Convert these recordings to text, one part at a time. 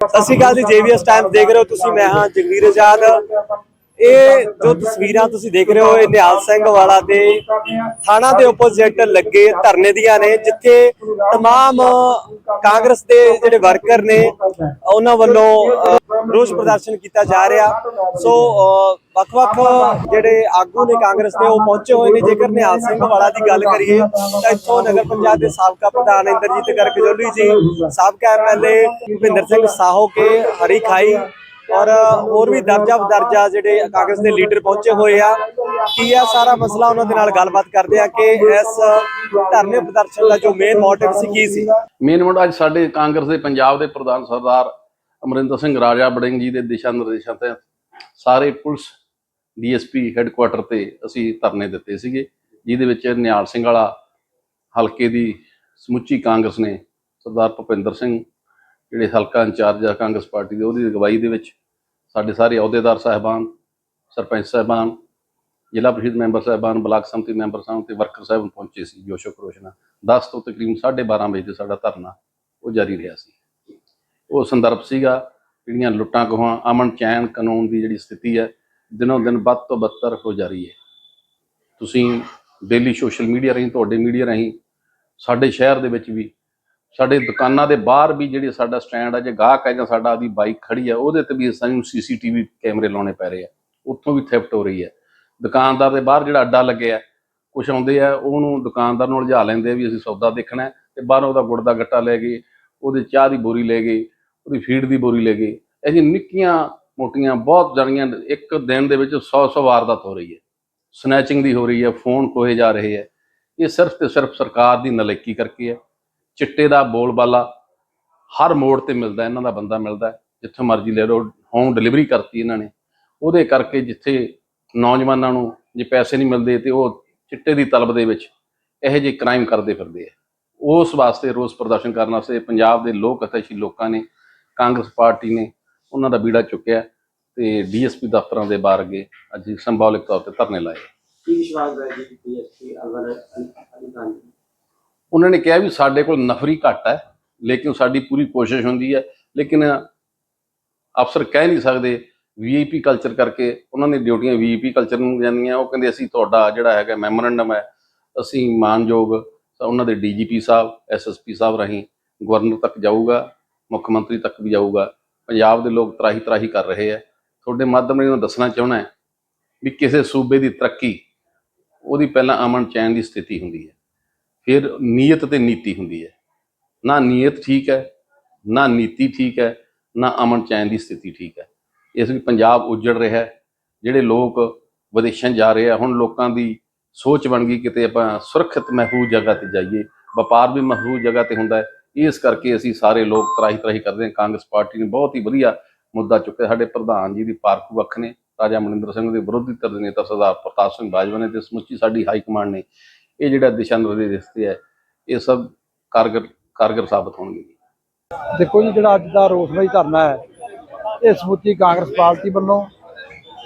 ਸਤਿ ਸ਼੍ਰੀ ਅਕਾਲ ਜੀ ਜੇਵੀਐਸ ਟਾਈਮਸ ਦੇਖ ਰਹੇ ਹੋ ਤੁਸੀਂ ਮੈਂ ਹਾਂ ਜਗਵੀਰ ਆਜ਼ਾਦ ਇਹ ਜੋ ਤਸਵੀਰਾਂ ਤੁਸੀਂ ਦੇਖ ਰਹੇ ਹੋ ਇਹ ਨਿਹਾਲ ਸਿੰਘ ਵਾਲਾ ਦੇ ਥਾਣਾ ਦੇ ਆਪੋਜ਼ਿਟ ਲੱਗੇ ਧਰਨੇ ਦੀਆਂ ਨੇ ਜਿੱਥੇ तमाम ਕਾਂਗਰਸ ਦੇ ਜਿਹੜੇ ਵਰਕਰ ਨੇ ਉਹਨਾਂ ਵੱਲੋਂ ਅ, ਰੋਸ ਪ੍ਰਦਰਸ਼ਨ ਕੀਤਾ ਜਾ ਰਿਹਾ। ਸੋ ਵੱਖ-ਵੱਖ ਜਿਹੜੇ ਆਗੂ ਨੇ ਕਾਂਗਰਸ ਦੇ, ਉਹ ਪਹੁੰਚੇ ਹੋਏ ਨੇ। ਜੇਕਰ ਨਿਹਾਲ ਸਿੰਘ ਵਾਲਾ ਦੀ ਗੱਲ ਕਰੀਏ, ਤਾਂ ਇੱਥੋਂ ਨਗਰ ਪੰਚਾਇਤ ਦੇ ਸਾਬਕਾ ਪ੍ਰਧਾਨ ਇੰਦਰਜੀਤ ਗਰਗ ਜੋਲੀ ਜੀ, ਸਾਬਕਾ ਐਮਐਲਏ ਭੁਪਿੰਦਰ ਸਿੰਘ ਸਾਹੋ ਕੇ, ਹਰੀ ਖਾਈ ਔਰ ਹੋਰ ਵੀ ਦਰਜਾ ਬਦਰਜਾ ਜਿਹੜੇ ਕਾਂਗਰਸ ਦੇ ਲੀਡਰ ਪਹੁੰਚੇ ਹੋਏ ਆ। ਕੀ ਆ ਸਾਰਾ ਮਸਲਾ ਉਹਨਾਂ ਦੇ ਨਾਲ ਗੱਲਬਾਤ ਕਰਦੇ ਆ ਕਿ ਇਸ ਧਰਨੇ ਪ੍ਰਦਰਸ਼ਨ ਦਾ ਜੋ ਮੇਨ ਮੋਟਿਵ ਸੀ, ਕੀ ਸੀ? ਮੇਨ ਮੁੱਢ ਅੱਜ ਸਾਡੇ ਕਾਂਗਰਸ ਦੇ ਪੰਜਾਬ ਦੇ ਪ੍ਰਧਾਨ ਸਰਦਾਰ ਅਮਰਿੰਦਰ ਸਿੰਘ ਰਾਜਾ ਬੜਿੰਗ ਜੀ ਦੇ ਦਿਸ਼ਾ ਨਿਰਦੇਸ਼ਾਂ ਤੇ ਸਾਰੇ ਪੁਲਿਸ ਡੀਐਸਪੀ ਹੈੱਡਕੁਆਟਰ ਤੇ ਅਸੀਂ ਧਰਨੇ ਦਿੱਤੇ ਸੀਗੇ, ਜਿਹਦੇ ਵਿੱਚ ਨਿਹਾਲ ਸਿੰਘ ਵਾਲਾ ਹਲਕੇ ਦੀ ਸਮੁੱਚੀ ਕਾਂਗਰਸ ਨੇ ਸਰਦਾਰ ਭੁਪਿੰਦਰ ਸਿੰਘ, ਜਿਹੜੇ ਹਲਕਾ ਇੰਚਾਰਜ ਆ ਕਾਂਗਰਸ ਪਾਰਟੀ ਦੇ, ਉਹਦੀ ਅਗਵਾਈ ਦੇ ਵਿੱਚ ਸਾਡੇ ਸਾਰੇ ਅਹੁਦੇਦਾਰ ਸਾਹਿਬਾਨ, ਸਰਪੰਚ ਸਾਹਿਬਾਨ, ਜ਼ਿਲ੍ਹਾ ਪ੍ਰੀਸ਼ਦ ਮੈਂਬਰ ਸਾਹਿਬਾਨ, ਬਲਾਕ ਸੰਮਤੀ ਮੈਂਬਰ ਸਾਹਿਬ ਤੇ ਵਰਕਰ ਸਾਹਿਬ ਪਹੁੰਚੇ ਸੀ ਜੋਸ਼ੋ ਖਰੋਸ਼ਨਾ। 10 ਤੋਂ ਤਕਰੀਬਨ 12:30 ਵਜੇ ਤੇ ਸਾਡਾ ਧਰਨਾ ਉਹ ਜਾਰੀ ਰਿਹਾ ਸੀ। ਉਹ ਸੰਦਰਭ ਸੀਗਾ ਜਿਹੜੀਆਂ ਲੁੱਟਾਂ ਖੋਹਾਂ ਅਮਨ ਚੈਨ ਕਾਨੂੰਨ ਦੀ ਜਿਹੜੀ ਸਥਿਤੀ ਹੈ ਦਿਨੋਂ ਦਿਨ ਵੱਧ ਤੋਂ ਬੱਤਰ ਹੋ ਜਾ ਰਹੀ ਹੈ। ਤੁਸੀਂ ਡੇਲੀ ਸੋਸ਼ਲ ਮੀਡੀਆ ਰਾਹੀਂ ਤੁਹਾਡੇ ਮੀਡੀਆ ਰਾਹੀਂ ਸਾਡੇ ਸ਼ਹਿਰ ਦੇ ਵਿੱਚ ਵੀ ਸਾਡੇ ਦੁਕਾਨਾਂ ਦੇ ਬਾਹਰ ਵੀ ਜਿਹੜੀ ਸਾਡਾ ਸਟੈਂਡ ਹੈ ਜੇ ਗਾਹਕ ਹੈ ਜਾਂ ਸਾਡਾ ਆਦੀ ਬਾਈਕ ਖੜੀ ਹੈ ਉਹਦੇ ਤੇ ਵੀ ਸਾਨੂੰ ਸੀਸੀਟੀਵੀ ਕੈਮਰੇ ਲਾਉਣੇ ਪੈ ਰਹੇ ਆ। ਉੱਥੋਂ ਵੀ ਥਿਫਟ ਹੋ ਰਹੀ ਹੈ। ਦੁਕਾਨਦਾਰ ਦੇ ਬਾਹਰ ਜਿਹੜਾ ਅੱਡਾ ਲੱਗਿਆ ਹੈ, ਕੁਛ ਆਉਂਦੇ ਆ ਉਹਨੂੰ ਦੁਕਾਨਦਾਰ ਨੂੰ ਲਿਜਾ ਲੈਂਦੇ ਵੀ ਅਸੀਂ ਸੌਦਾ ਦੇਖਣਾ ਹੈ ਤੇ ਬਾਹਰੋਂ ਉਹਦਾ ਗੁੜ ਦਾ ਗੱਟਾ ਲੈ ਗਏ ਉਹਦੇ ਚਾਹ ਦੀ ਬੋਰੀ ਲੈ ਗਏ ਉਹਦੀ ਫੀਡ ਦੀ ਬੋਰੀ ਲੈ ਗਏ ਇਹ ਜੀ ਨਿੱਕੀਆਂ ਮੋਟੀਆਂ ਬਹੁਤ ਜਾਣੀਆਂ ਇੱਕ ਦਿਨ ਦੇ ਵਿੱਚ 100 100 ਵਾਰਦਾਤ ਹੋ ਰਹੀ ਹੈ। ਸਨੈਚਿੰਗ ਦੀ ਹੋ ਰਹੀ ਹੈ, ਫੋਨ ਖੋਏ ਜਾ ਰਹੇ ਹੈ। ਇਹ ਸਿਰਫ ਤੇ ਸਿਰਫ ਸਰਕਾਰ ਦੀ ਨਲੇਕੀ ਕਰਕੇ ਹੈ। ਚਿੱਟੇ ਦਾ ਬੋਲਬਾਲਾ ਹਰ ਮੋੜ ਤੇ ਮਿਲਦਾ, ਇਹਨਾਂ ਦਾ ਬੰਦਾ ਮਿਲਦਾ ਹੈ। ਜਿੱਥੇ ਮਰਜ਼ੀ ਲੈ ਲਓ ਹੋਮ ਡਿਲੀਵਰੀ ਕਰਤੀ ਇਹਨਾਂ ਨੇ। ਉਹਦੇ ਕਰਕੇ ਜਿੱਥੇ ਨੌਜਵਾਨਾਂ ਨੂੰ ਜੇ ਪੈਸੇ ਨਹੀਂ ਮਿਲਦੇ ਤੇ ਉਹ ਚਿੱਟੇ ਦੀ ਤਲਬ ਦੇ ਵਿੱਚ ਇਹੋ ਜਿਹੇ ਕ੍ਰਾਈਮ ਕਰਦੇ ਫਿਰਦੇ ਆ ਉਸ ਵਾਸਤੇ ਰੋਸ ਪ੍ਰਦਰਸ਼ਨ ਕਰਨ ਵਾਸਤੇ ਪੰਜਾਬ ਦੇ ਲੋਕ ਅਤਿਸ਼ੀ ਲੋਕਾਂ ਨੇ ਕਾਂਗਰਸ ਪਾਰਟੀ ਨੇ ਉਹਨਾਂ ਦਾ ਬੀੜਾ ਚੁੱਕਿਆ ਤੇ ਡੀਐਸਪੀ ਦਫ਼ਤਰਾਂ ਦੇ ਬਾਹਰ ਅੱਗੇ ਅੱਜ ਸਿੰਬੋਲਿਕ ਤੌਰ ਤੇ ਧਰਨੇ ਲਾਏ। ਕੀ ਵਿਸ਼ਵਾਸ ਹੈ ਜੀ ਡੀਐਸਪੀ ਖਾਨ ਜੀ ਉਹਨਾਂ ਨੇ ਕਿਹਾ ਵੀ ਸਾਡੇ ਕੋਲ ਨਫਰੀ ਘੱਟ ਹੈ ਲੇਕਿਨ ਸਾਡੀ ਪੂਰੀ ਕੋਸ਼ਿਸ਼ ਹੁੰਦੀ ਹੈ ਲੇਕਿਨ ਅਫਸਰ ਕਹਿ ਨਹੀਂ ਸਕਦੇ ਵੀਆਈਪੀ ਕਲਚਰ ਕਰਕੇ ਉਹਨਾਂ ਦੀ ਡਿਊਟੀਆਂ ਵੀਆਈਪੀ ਕਲਚਰ ਨੂੰ ਜਾਂਦੀਆਂ ਉਹ ਕਹਿੰਦੇ ਅਸੀਂ ਤੁਹਾਡਾ ਜਿਹੜਾ ਹੈਗਾ ਮੈਮੋਰੈਂਡਮ ਹੈ ਅਸੀਂ ਮਾਨਯੋਗ ਉਹਨਾਂ ਦੇ ਡੀਜੀਪੀ ਸਾਹਿਬ ਐਸਐਸਪੀ ਸਾਹਿਬ ਰਾਹੀਂ ਗਵਰਨਰ ਤੱਕ ਜਾਊਗਾ ਮੁੱਖ ਮੰਤਰੀ ਤੱਕ ਵੀ ਜਾਊਗਾ। ਪੰਜਾਬ ਦੇ ਲੋਕ ਤਰਾਹੀ ਤਰਾਹੀ ਕਰ ਰਹੇ ਆ। ਤੁਹਾਡੇ ਮਾਧਿਅਮ ਨਾਲ ਇਹਨਾਂ ਦੱਸਣਾ ਚਾਹੁੰਦਾ ਹੈ ਵੀ ਕਿਸੇ ਸੂਬੇ ਦੀ ਤਰੱਕੀ, ਉਹਦੀ ਪਹਿਲਾਂ ਅਮਨ ਚੈਨ ਦੀ ਸਥਿਤੀ ਹੁੰਦੀ ਹੈ। ਫਿਰ ਨੀਅਤ ਤੇ ਨੀਤੀ ਹੁੰਦੀ ਹੈ। ਨਾ ਨੀਅਤ ਠੀਕ ਹੈ, ਨਾ ਨੀਤੀ ਠੀਕ ਹੈ, ਨਾ ਅਮਨ ਚੈਨ ਦੀ ਸਥਿਤੀ ਠੀਕ ਹੈ। ਇਸ ਵਿੱਚ ਪੰਜਾਬ ਉਜੜ ਰਿਹਾ ਹੈ। ਜਿਹੜੇ ਲੋਕ ਵਿਦੇਸ਼ਾਂ ਜਾ ਰਹੇ ਆ, ਹੁਣ ਲੋਕਾਂ ਦੀ ਸੋਚ ਬਣ ਗਈ ਕਿਤੇ ਆਪਾਂ ਸੁਰੱਖਿਅਤ ਮਹਿਫੂਜ਼ ਜਗ੍ਹਾ ਤੇ ਜਾਈਏ। ਵਪਾਰ ਵੀ ਮਹਿਫੂਜ਼ ਜਗ੍ਹਾ ਤੇ ਹੁੰਦਾ ਹੈ। ਇਸ ਕਰਕੇ ਅਸੀਂ ਸਾਰੇ ਲੋਕ ਤਰਾਹੀ ਤਰਾਹੀ ਕਰਦੇ ਹਾਂ। ਕਾਂਗਰਸ ਪਾਰਟੀ ਨੇ ਬਹੁਤ ਹੀ ਵਧੀਆ ਮੁੱਦਾ ਚੁੱਕਿਆ। ਸਾਡੇ ਪ੍ਰਧਾਨ ਜੀ ਦੀ ਪਾਰਕੂ ਅੱਖ ਨੇ। ਰਾਜਾ ਮਨਿੰਦਰ ਸਿੰਘ ਦੇ ਵਿਰੋਧੀ ਧਿਰ ਦੇ ਨੇਤਾ ਸਰਦਾਰ ਪ੍ਰਤਾਪ ਸਿੰਘ ਬਾਜਵਾ ਨੇ ਤੇ ਸਮੁੱਚੀ ਸਾਡੀ ਹਾਈ ਕਮਾਂਡ ਨੇ। ਇਹ ਜਿਹੜਾ ਦਿਸ਼ਾ ਨਿਰਦੇਸ਼ ਦਿੱਤੇ ਹੈ, ਇਹ ਸਭ ਕਾਰਗਰ ਕਾਰਗਰ ਸਾਬਤ ਹੋਣਗੇ ਦੇਖੋ ਜੀ, ਜਿਹੜਾ ਅੱਜ ਦਾ ਰੋਸਮਈ ਧਰਨਾ ਹੈ ਇਹ ਸਮੁੱਚੀ ਕਾਂਗਰਸ ਪਾਰਟੀ ਵੱਲੋਂ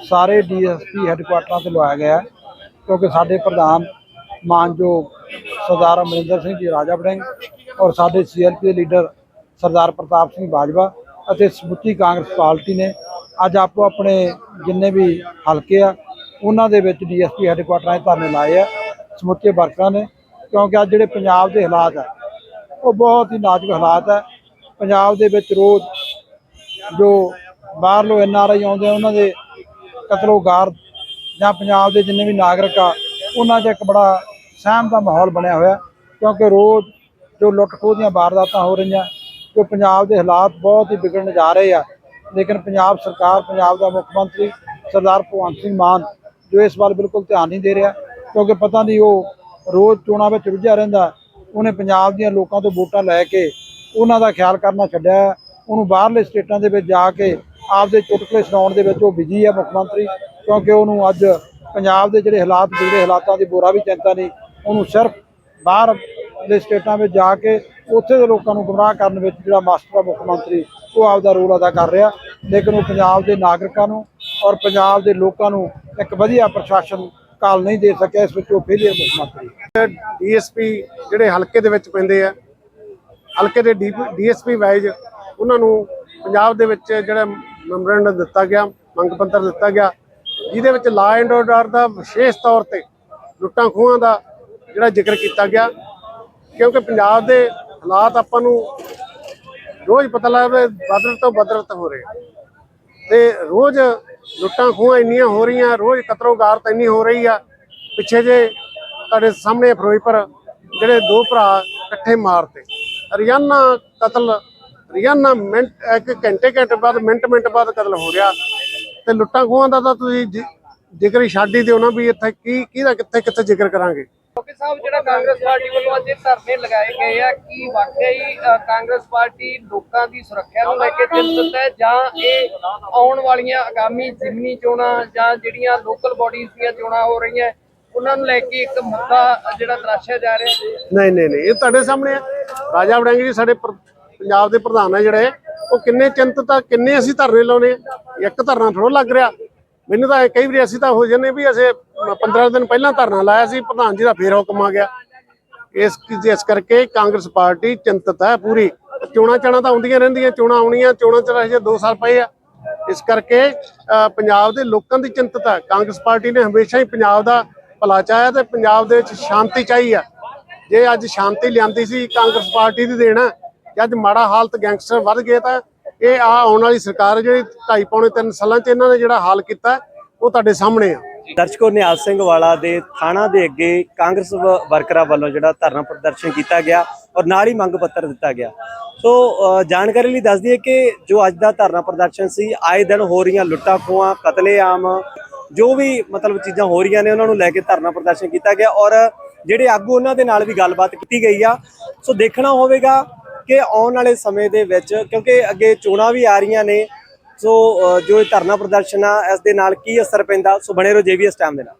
ਸਾਰੇ ਡੀਐਸਪੀ ਹੈੱਡਕੁਆਟਰਾਂ ਤੇ ਲਵਾਇਆ ਗਿਆ ਕਿਉਂਕਿ ਸਾਡੇ ਪ੍ਰਧਾਨ ਮਾਨਯੋਗ ਸਰਦਾਰ ਅਮਰਿੰਦਰ ਸਿੰਘ ਜੀ, ਰਾਜਾ ਬੜਿੰਗ ਔਰ ਸਾਡੇ ਸੀਐਲਪੀ ਦੇ ਲੀਡਰ ਸਰਦਾਰ ਪ੍ਰਤਾਪ ਸਿੰਘ ਬਾਜਵਾ ਅਤੇ ਸਮੁੱਚੀ ਕਾਂਗਰਸ ਪਾਰਟੀ ਨੇ ਅੱਜ ਆਪੋ ਆਪਣੇ ਜਿੰਨੇ ਵੀ ਹਲਕੇ ਆ, ਉਹਨਾਂ ਦੇ ਵਿੱਚ ਡੀਐਸਪੀ ਹੈੱਡਕੁਆਟਰਾਂ 'ਤੇ ਧਰਨੇ ਲਾਏ ਆ, ਸਮੁੱਚੇ ਵਰਕਰਾਂ ਨੇ, ਕਿਉਂਕਿ ਅੱਜ ਜਿਹੜੇ ਪੰਜਾਬ ਦੇ ਹਾਲਾਤ ਆ, ਉਹ ਬਹੁਤ ਹੀ ਨਾਜ਼ੁਕ ਹਾਲਾਤ ਹੈ ਪੰਜਾਬ ਦੇ ਵਿੱਚ ਰੋਜ਼ ਜੋ ਬਾਹਰਲੋਂ ਐਨ ਆਰ ਆਈ ਆਉਂਦੇ ਆ, ਉਹਨਾਂ ਦੇ ਕਤਲੋਗਾਰ ਜਾਂ ਪੰਜਾਬ ਦੇ ਜਿੰਨੇ ਵੀ ਨਾਗਰਿਕ ਆ, ਉਹਨਾਂ 'ਚ ਇੱਕ ਬੜਾ ਸਹਿਮ ਦਾ ਮਾਹੌਲ ਬਣਿਆ ਹੋਇਆ, ਕਿਉਂਕਿ ਰੋਜ਼ ਜੋ ਲੁੱਟ ਖੋਹ ਦੀਆਂ ਵਾਰਦਾਤਾਂ ਹੋ ਰਹੀਆਂ, ਜੋ ਪੰਜਾਬ ਦੇ ਹਾਲਾਤ ਬਹੁਤ ਹੀ ਵਿਗੜਨ ਜਾ ਰਹੇ ਆ ਲੇਕਿਨ ਪੰਜਾਬ ਸਰਕਾਰ, ਪੰਜਾਬ ਦਾ ਮੁੱਖ ਮੰਤਰੀ ਸਰਦਾਰ ਭਗਵੰਤ ਸਿੰਘ ਮਾਨ ਜੋ ਇਸ ਵੱਲ ਬਿਲਕੁਲ ਧਿਆਨ ਨਹੀਂ ਦੇ ਰਿਹਾ, ਕਿਉਂਕਿ ਪਤਾ ਨਹੀਂ ਉਹ ਰੋਜ਼ ਚੋਣਾਂ ਵਿੱਚ ਰੁੱਝਿਆ ਰਹਿੰਦਾ, ਉਹਨੇ ਪੰਜਾਬ ਦੀਆਂ ਲੋਕਾਂ ਤੋਂ ਵੋਟਾਂ ਲੈ ਕੇ ਉਹਨਾਂ ਦਾ ਖਿਆਲ ਕਰਨਾ ਛੱਡਿਆ ਹੈ। ਉਹਨੂੰ ਬਾਹਰਲੇ ਸਟੇਟਾਂ ਦੇ ਵਿੱਚ ਜਾ ਕੇ ਆਪਦੇ ਚੁਟਕਲੇ ਸੁਣਾਉਣ ਦੇ ਵਿੱਚ ਉਹ ਬਿਜ਼ੀ ਹੈ ਮੁੱਖ ਮੰਤਰੀ, ਕਿਉਂਕਿ ਉਹਨੂੰ ਅੱਜ ਪੰਜਾਬ ਦੇ ਜਿਹੜੇ ਹਾਲਾਤ ਵਿਗੜੇ ਹਾਲਾਤਾਂ ਦੀ ਬੋਰਾ ਵੀ ਚਿੰਤਾ ਨਹੀਂ, ਉਹਨੂੰ ਸਿਰਫ ਬਾਹਰ ਦੇ ਸਟੇਟਾਂ ਵਿੱਚ ਜਾ ਕੇ ਉੱਥੇ ਦੇ ਲੋਕਾਂ ਨੂੰ ਗੁੰਮਰਾਹ ਕਰਨ ਵਿੱਚ ਜਿਹੜਾ ਮਾਸਟਰ ਆ, ਮੁੱਖ ਮੰਤਰੀ, ਉਹ ਆਪਦਾ ਰੋਲ ਅਦਾ ਕਰ ਰਿਹਾ। ਲੇਕਿਨ ਉਹ ਪੰਜਾਬ ਦੇ ਨਾਗਰਿਕਾਂ ਨੂੰ ਔਰ ਪੰਜਾਬ ਦੇ ਲੋਕਾਂ ਨੂੰ ਇੱਕ ਵਧੀਆ ਪ੍ਰਸ਼ਾਸਨ ਕਾਲ ਨਹੀਂ ਦੇ ਸਕਿਆ, ਇਸ ਵਿੱਚ ਉਹ ਫੇਲੀਅਰ ਮੁੱਖ ਮੰਤਰੀ। ਡੀਐਸਪੀ ਜਿਹੜੇ ਹਲਕੇ ਦੇ ਵਿੱਚ ਪੈਂਦੇ ਆ, ਹਲਕੇ ਦੇ ਡੀਐਸਪੀ ਵਾਈਜ਼ ਉਹਨਾਂ ਨੂੰ ਪੰਜਾਬ ਦੇ ਵਿੱਚ ਜਿਹੜਾ ਮੈਮੋਰੈਂਡਮ ਦਿੱਤਾ ਗਿਆ, ਮੰਗ ਪੱਤਰ ਦਿੱਤਾ ਗਿਆ, ਜਿਹਦੇ ਵਿੱਚ ਲਾ ਐਂਡ ਆਰਡਰ ਦਾ ਵਿਸ਼ੇਸ਼ ਤੌਰ ਤੇ ਲੁੱਟਾਂ ਖੋਹਾਂ ਦਾ ਜਿਹੜਾ ਜ਼ਿਕਰ ਕੀਤਾ ਗਿਆ। ਕਿਉਂਕਿ ਪੰਜਾਬ ਦੇ ਹਾਲਾਤ ਆਪਾਂ ਨੂੰ ਰੋਜ਼ ਪਤਾ ਲੱਗਦਾ ਬਦਲ ਤੋਂ ਬਦਲਤ ਹੋ ਰਹੇ ਤੇ ਰੋਜ਼ ਲੁੱਟਾਂ ਖੋਹਾਂ ਇੰਨੀਆਂ ਹੋ ਰਹੀਆਂ, ਰੋਜ਼ ਕਤਰੋ ਗਾਰਤ ਇੰਨੀ ਹੋ ਰਹੀ ਆ। ਪਿੱਛੇ ਜੇ ਤੁਹਾਡੇ ਸਾਹਮਣੇ ਫਿਰੋਜ਼ਪੁਰ, ਜਿਹੜੇ ਦੋ ਭਰਾ ਇਕੱਠੇ ਮਾਰਤੇ। ਰੋਜ਼ਾਨਾ ਕਤਲ ਰੋਜ਼ਾਨਾ ਮਿੰਟ, ਇੱਕ ਘੰਟੇ ਘੰਟੇ ਬਾਅਦ, ਮਿੰਟ ਮਿੰਟ ਬਾਅਦ ਕਤਲ ਹੋ ਰਿਹਾ। ਤੇ ਲੁੱਟਾਂ ਖੋਹਾਂ ਦਾ ਤਾਂ ਤੁਸੀਂ ਜ਼ਿਕਰ ਹੀ ਛੱਡ ਹੀ ਦਿਓ ਨਾ ਵੀ ਇੱਥੇ ਕੀ, ਕਿਹਦਾ ਕਿੱਥੇ ਕਿੱਥੇ ਜ਼ਿਕਰ ਕਰਾਂਗੇ। ਓਕੇ ਸਾਹਿਬ, ਜਿਹੜਾ ਕਾਂਗਰਸ ਪਾਰਟੀ ਵੱਲੋਂ ਅੱਜ ਧਰਨੇ ਲਗਾਏ ਗਏ ਆ, ਕੀ ਵਾਕਿਆ ਕਾਂਗਰਸ ਪਾਰਟੀ ਲੋਕਾਂ ਦੀ ਸੁਰੱਖਿਆ ਨੂੰ ਲੈ ਕੇ ਚਿੰਤਤ ਹੈ ਜਾਂ ਇਹ ਆਉਣ ਵਾਲੀਆਂ ਆਗਾਮੀ ਜ਼ਿਮਨੀ ਚੋਣਾਂ ਜਾਂ ਜਿਹੜੀਆਂ ਲੋਕਲ ਬਾਡੀਜ਼ ਦੀਆਂ ਚੋਣਾਂ ਹੋ ਰਹੀਆਂ, ਉਹਨਾਂ ਨੂੰ ਲੈ ਕੇ ਇੱਕ ਮੁੱਦਾ ਜਿਹੜਾ ਤਰਾਸ਼ਿਆ ਜਾ ਰਿਹਾ? ਨਹੀਂ ਨਹੀਂ ਨਹੀਂ, ਇਹ ਤੁਹਾਡੇ ਸਾਹਮਣੇ ਆ। ਰਾਜਾ ਵੜਿੰਗ ਜੀ ਸਾਡੇ ਪੰਜਾਬ ਦੇ ਪ੍ਰਧਾਨ ਆ ਜਿਹੜੇ, ਉਹ ਕਿੰਨੇ ਚਿੰਤਤ ਆ, ਕਿੰਨੇ ਅਸੀਂ ਧਰਨੇ ਲਾਉਨੇ ਆ? ਇੱਕ ਧਰਨਾ ਥੋੜਾ ਲੱਗ ਰਿਹਾ। ਮੈਨੂੰ ਤਾਂ ਇਹ ਕਈ ਵਾਰੀ ਅਸੀਂ ਤਾਂ ਹੋ ਜੰਨੇ ਵੀ ਅਸੀਂ 15 ਦਿਨ ਪਹਿਲਾਂ ਧਰਨਾ ਲਾਇਆ ਸੀ ਪ੍ਰਧਾਨ ਜੀ ਦਾ ਫੇਰ ਹੁਕਮ ਆ ਗਿਆ। ਇਸ ਇਸ ਕਰਕੇ ਕਾਂਗਰਸ ਪਾਰਟੀ ਚਿੰਤਤ ਹੈ ਪੂਰੀ। ਚੋਣਾਂ ਚਾਣਾ ਤਾਂ ਆਉਂਦੀਆਂ ਰਹਿੰਦੀਆਂ ਚੋਣਾਂ ਆਉਣੀਆਂ ਚੋਣਾਂ ਚ ਹਜੇ 2 ਸਾਲ ਪਏ ਆ। ਇਸ ਕਰਕੇ ਅ, ਪੰਜਾਬ ਦੇ ਲੋਕਾਂ ਦੀ ਚਿੰਤਤ ਹੈ। ਕਾਂਗਰਸ ਪਾਰਟੀ ਨੇ ਹਮੇਸ਼ਾ ਹੀ ਪੰਜਾਬ ਦਾ ਭਲਾ ਚਾਹਿਆ ਤੇ ਪੰਜਾਬ ਦੇ ਵਿੱਚ ਸ਼ਾਂਤੀ ਚਾਹੀ ਆ। ਜੇ ਅੱਜ ਸ਼ਾਂਤੀ ਲਿਆਂਦੀ ਸੀ ਕਾਂਗਰਸ ਪਾਰਟੀ ਦੀ ਦੇਣਾ ਜੇ ਅੱਜ ਮਾੜਾ ਹਾਲਤ ਗੈਂਗਸਟਰ ਵੱਧ ਗਏ ਤਾਂ ਇਹ ਆ ਆਉਣ ਵਾਲੀ ਸਰਕਾਰ ਜਿਹੜੀ ਢਾਈ ਪੌਣੇ ਤਿੰਨ ਸਾਲਾਂ 'ਚ ਇਹਨਾਂ ਨੇ ਜਿਹੜਾ ਹਾਲ ਕੀਤਾ, ਉਹ ਤੁਹਾਡੇ ਸਾਹਮਣੇ ਆ। ਦਰਸ਼ਕੋ, ਨਿਹਾਲ ਸਿੰਘ ਵਾਲਾ ਦੇ ਥਾਣਾ ਦੇ ਅੱਗੇ ਕਾਂਗਰਸ ਵਰਕਰਾਂ ਵੱਲੋਂ ਜਿਹੜਾ ਧਰਨਾ ਪ੍ਰਦਰਸ਼ਨ ਕੀਤਾ ਗਿਆ ਔਰ ਨਾਲ ਹੀ ਮੰਗ ਪੱਤਰ ਦਿੱਤਾ ਗਿਆ। ਸੋ ਜਾਣਕਾਰੀ ਲਈ ਦੱਸ ਦਈਏ ਕਿ ਜੋ ਅੱਜ ਦਾ ਧਰਨਾ ਪ੍ਰਦਰਸ਼ਨ ਸੀ, ਆਏ ਦਿਨ ਹੋ ਰਹੀਆਂ ਲੁੱਟਾਂ ਖੋਹਾਂ, ਕਤਲੇਆਮ, ਜੋ ਵੀ ਮਤਲਬ ਚੀਜ਼ਾਂ ਹੋ ਰਹੀਆਂ ਨੇ, ਉਹਨਾਂ ਨੂੰ ਲੈ ਕੇ ਧਰਨਾ ਪ੍ਰਦਰਸ਼ਨ ਕੀਤਾ ਗਿਆ ਔਰ ਜਿਹੜੇ ਆਗੂ ਉਹਨਾਂ ਦੇ ਨਾਲ ਵੀ ਗੱਲਬਾਤ ਕੀਤੀ ਗਈ ਆ। ਸੋ ਦੇਖਣਾ ਹੋਵੇਗਾ ਕਿ ਆਉਣ ਵਾਲੇ ਸਮੇਂ ਦੇ ਵਿੱਚ, ਕਿਉਂਕਿ ਅੱਗੇ ਚੋਣਾਂ ਵੀ ਆ ਰਹੀਆਂ ਨੇ, ਸੋ ਜੋ ਇਹ ਧਰਨਾ ਪ੍ਰਦਰਸ਼ਨ ਆ ਇਸ ਦੇ ਨਾਲ ਕੀ ਅਸਰ ਪੈਂਦਾ? ਸੋ ਬਣੇ ਰਹੋ ਜੇਵੀਐਸ ਟਾਈਮ ਦੇ ਨਾਲ।